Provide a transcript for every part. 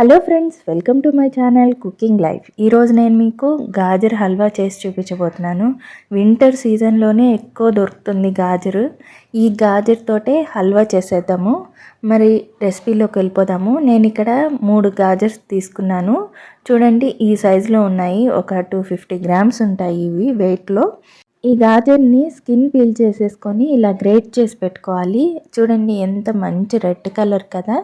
Hello friends welcome to my channel cooking life. ఈరోజు నేను మీకు గాజర్ హల్వా చేసి చూపించబోతున్నాను. వింటర్ సీజన్లోనే ఎక్కువ దొరుకుతుంది గాజరు. ఈ గాజర్ తోటే హల్వా చేసేద్దాము. మరి రెసిపీలోకి వెళ్ళిపోదాము. నేను ఇక్కడ మూడు గాజర్స్ తీసుకున్నాను. చూడండి ఈ సైజులో ఉన్నాయి. ఒక టూ ఫిఫ్టీ గ్రామ్స్ ఉంటాయి ఇవి వెయిట్లో ఈ గాజర్ని స్కిన్ పీల్ చేసేసుకొని ఇలా గ్రేట్ చేసి పెట్టుకోవాలి. చూడండి ఎంత మంచి రెడ్ కలర్ కదా.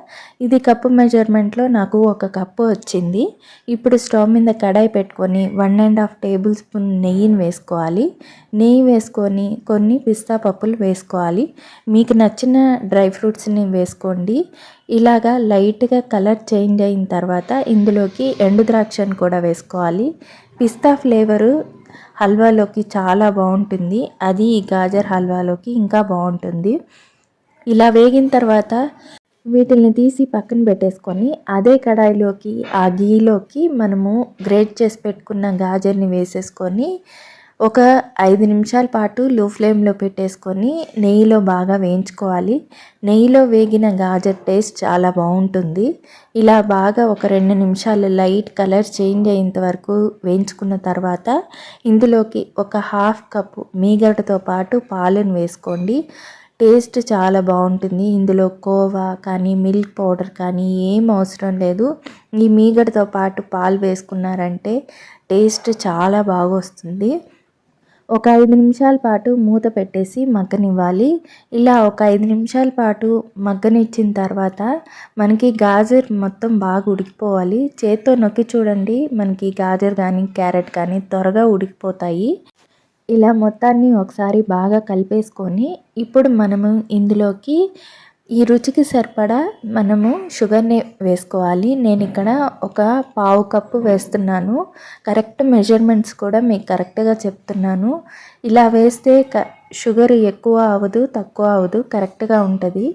ఇది కప్పు మెజర్మెంట్లో నాకు ఒక కప్పు వచ్చింది. ఇప్పుడు స్టవ్ మీద కడాయి పెట్టుకొని one and half tablespoon నెయ్యిని వేసుకోవాలి. నెయ్యి వేసుకొని కొన్ని పిస్తా పప్పులు వేసుకోవాలి. మీకు నచ్చిన డ్రై ఫ్రూట్స్ని వేసుకోండి. ఇలాగా లైట్గా కలర్ చేంజ్ అయిన తర్వాత ఇందులోకి ఎండు ద్రాక్షను కూడా వేసుకోవాలి. పిస్తా ఫ్లేవరు హల్వాలోకి చాలా బాగుంటుంది. అది ఈ గాజర్ హల్వాలోకి ఇంకా బాగుంటుంది. ఇలా వేగిన తర్వాత వీటిని తీసి పక్కన పెట్టేసుకొని అదే కడాయిలోకి ఆ గీలోకి మనము గ్రేట్ చేసి పెట్టుకున్న గాజర్ని వేసేసుకొని ఒక ఐదు నిమిషాల పాటు లో ఫ్లేమ్లో పెట్టేసుకొని నెయ్యిలో బాగా వేయించుకోవాలి. నెయ్యిలో వేగిన గాజర్ టేస్ట్ చాలా బాగుంటుంది. ఇలా బాగా ఒక రెండు నిమిషాలు లైట్ కలర్ చేంజ్ అయ్యేంత వరకు వేయించుకున్న తర్వాత ఇందులోకి ఒక హాఫ్ కప్పు మీగడతో పాటు పాలను వేసుకోండి. టేస్ట్ చాలా బాగుంటుంది. ఇందులో కోవా కానీ మిల్క్ పౌడర్ కానీ ఏం అవసరం లేదు. ఈ మీగడతో పాటు పాలు వేసుకున్నారంటే టేస్ట్ చాలా బాగా వస్తుంది ఒక ఐదు నిమిషాల పాటు మూత పెట్టేసి మగ్గనివ్వాలి. ఇలా ఒక ఐదు నిమిషాల పాటు మగ్గనిచ్చిన తర్వాత మనకి గాజర్ మొత్తం బాగా ఉడికిపోవాలి. చేత్తో నొక్కి చూడండి. మనకి గాజర్ కానీ క్యారెట్ కానీ త్వరగా ఉడికిపోతాయి. ఇలా మొత్తాన్ని ఒకసారి బాగా కలిపేసుకొని ఇప్పుడు మనము ఇందులోకి ఈ రుచికి సరిపడా మనము షుగర్ని వేసుకోవాలి. నేను ఇక్కడ ఒక పావు కప్పు వేస్తున్నాను. కరెక్ట్ మెజర్మెంట్స్ కూడా మీకు కరెక్ట్గా చెప్తున్నాను. ఇలా వేస్తే క షుగర్ ఎక్కువ అవ్వదు తక్కువ అవ్వదు కరెక్ట్గా ఉంటుంది.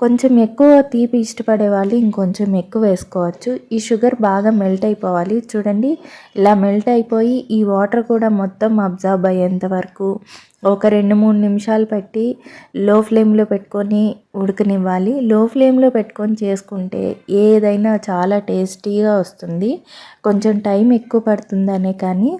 కొంచెం ఎక్కువ తీపి ఇష్టపడే వాళ్ళు ఇంకొంచెం ఎక్కువ వేసుకోవచ్చు. ఈ షుగర్ బాగా మెల్ట్ అయిపోవాలి. చూడండి ఇలా మెల్ట్ అయిపోయి ఈ వాటర్ కూడా మొత్తం అబ్జర్బ్ అయ్యేంత వరకు ఒక రెండు మూడు నిమిషాలు పెట్టి లో ఫ్లేమ్లో పెట్టుకొని ఉడకనివ్వాలి. లో ఫ్లేమ్లో పెట్టుకొని చేసుకుంటే ఏదైనా చాలా టేస్టీగా వస్తుంది. కొంచెం టైం ఎక్కువ పడుతుందనే కానీ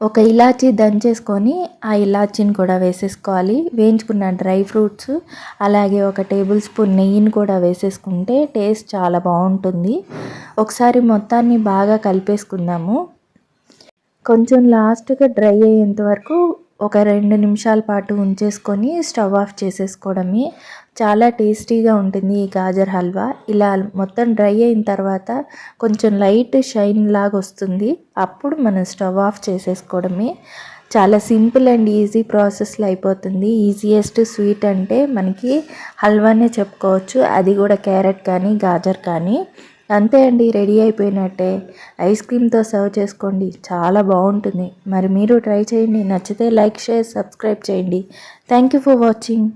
ఒక ఇలాచీ దంచేసుకొని ఆ ఇలాచీని కూడా వేసేసుకోవాలి. వేయించుకున్న డ్రై ఫ్రూట్స్ అలాగే ఒక టేబుల్ స్పూన్ నెయ్యిని కూడా వేసేసుకుంటే టేస్ట్ చాలా బాగుంటుంది. ఒకసారి మొత్తాన్ని బాగా కలిపేసుకుందాము. కొంచెం లాస్ట్గా డ్రై అయ్యేంత వరకు ఒక రెండు నిమిషాల పాటు ఉంచేసుకొని స్టవ్ ఆఫ్ చేసేసుకోవడమే. చాలా టేస్టీగా ఉంటుంది ఈ గాజర్ హల్వా. ఇలా మొత్తం డ్రై అయిన తర్వాత కొంచెం లైట్ షైన్ లాగా వస్తుంది. అప్పుడు మనం స్టవ్ ఆఫ్ చేసేసుకోవడమే. చాలా సింపుల్ అండ్ ఈజీ ప్రాసెస్లో అయిపోతుంది. ఈజియెస్ట్ స్వీట్ అంటే మనకి హల్వానే చెప్పుకోవచ్చు. అది కూడా క్యారెట్ కానీ గాజర్ కానీ. అంతే అండి రెడీ అయిపోయినట్టే. ఐస్ క్రీమ్తో సర్వ్ చేసుకోండి చాలా బాగుంటుంది. మరి మీరు ట్రై చేయండి నచ్చితే లైక్ షేర్ సబ్స్క్రైబ్ చేయండి. Thank you for watching.